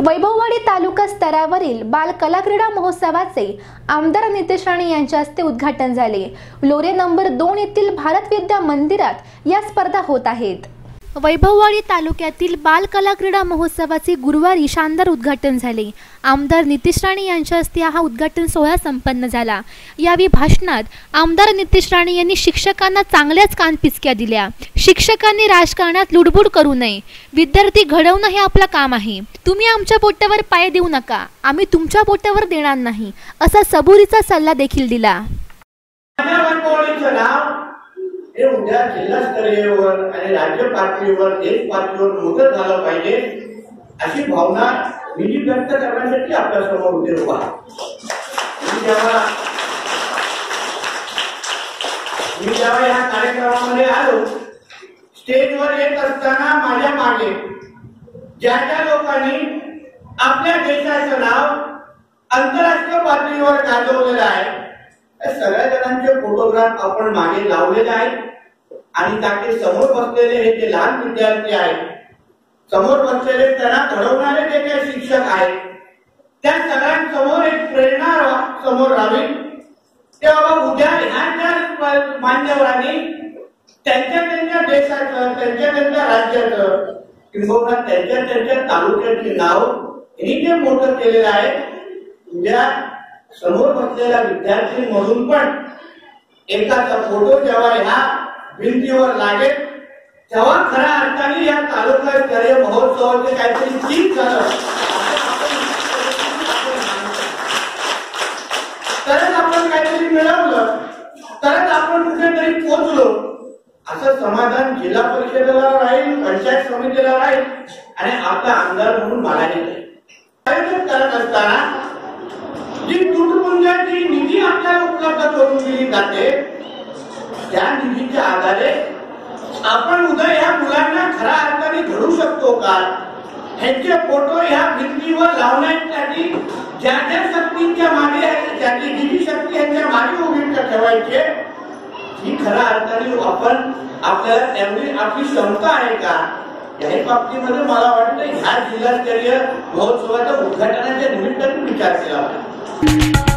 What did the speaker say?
वैभववाडी तालुका स्तरावरील बाल कलाक्रीडा महोत्सवाचे आमदार नितेश राणे यांच्या हस्ते उद्घाटन झाले. लोरे नंबर दोन येथील भारत विद्या मंदिरात या स्पर्धा होत आहेत. वैभववाडी तालुक्यातील बाल कला क्रीडा महोत्सवाचे गुरुवारी शानदार उद्घाटन झाले. आमदार नितीश राणे यांच्या हस्ते हा उद्घाटन सोहळा संपन्न झाला. यावेळी भाषणात आमदार नितेश राणे यांनी शिक्षकांना चांगल्याच कानपिचक्या दिल्या. शिक्षकांनी राजकारणात लुडबुड करू नये. विद्यार्थी घडवणं हे आपलं काम आहे. तुम्ही आमच्या पोट्यावर पाय देऊ नका. आम्ही तुमच्या पोट्यावर देणार नाही. असा सबुरीचा सल्ला देखील दिला माझ्या वनपवळीचं नाव त्या उद्या जिल्हास्तरीयवर आणि राज्य पातळीवर देश पातळीवर मोठं झालं पाहिजे अशी भावना मी व्यक्त करण्यासाठी आपल्यासमोर उभे उभा मी जेव्हा मी जेव्हा या कार्यक्रमामध्ये आलो स्टेजवर येत असताना माझ्या मागे ज्या ज्या लोकांनी आपल्या देशाचं नाव आंतरराष्ट्रीय पातळीवर गाजवलेलं आहे सगळ्या जणांचे फोटोग्राफ आपण मागे लावलेले आहेत. आणि त्याचे समोर बसलेले हे जे लहान विद्यार्थी आहेत समोर बसलेले त्यांना घडवणारे जे काही शिक्षक आहेत त्या सगळ्यांसमोर एक प्रेरणा समोर राहावी ते बाबा उद्या ह्या त्या मान्यवरांनी त्यांच्या त्यांच्या देशाचं त्यांच्या त्यांच्या राज्याचं किंबहुना हो त्यांच्या त्यांच्या तालुक्याची नाव हे जे मोठं केलेलं आहे उद्या समोर बसलेल्या विद्यार्थी म्हणून पण एकाचा फोटो जेव्हा भिंतीवर लागेल तेव्हा खऱ्या अर्थाने या तालुका स्तरीय महोत्सवाचे काहीतरी चीज झालं. तरच आपण काहीतरी मिळवलं. तरच आपण कुठेतरी पोहोचलो. असं समाधान जिल्हा परिषदेला राहील पंचायत समितीला राहील आणि आपला आमदार म्हणून मला आयोजन करत असताना जी तुटपुंजाची निधी आपल्याला उपलब्ध करून दिली जाते त्या निधीच्या आधारे आपण उद्या या मुलांना खऱ्या अर्थाने घडू शकतो का? ह्यांचे फोटो ह्या भिंतीवर लावण्यासाठी ज्या ज्या शक्तींच्या मागे त्यांनी ज्याची शक्ती यांच्या मागे उभी ठेवायची ही खऱ्या अर्थाने आपण आपल्याला तेवढी आपली क्षमता आहे का? या बाबतीमध्ये मला वाटतं ह्या जिल्हास्तरीय महोत्सवाच्या उद्घाटनाच्या निमित्ताने विचार केला पाहिजे.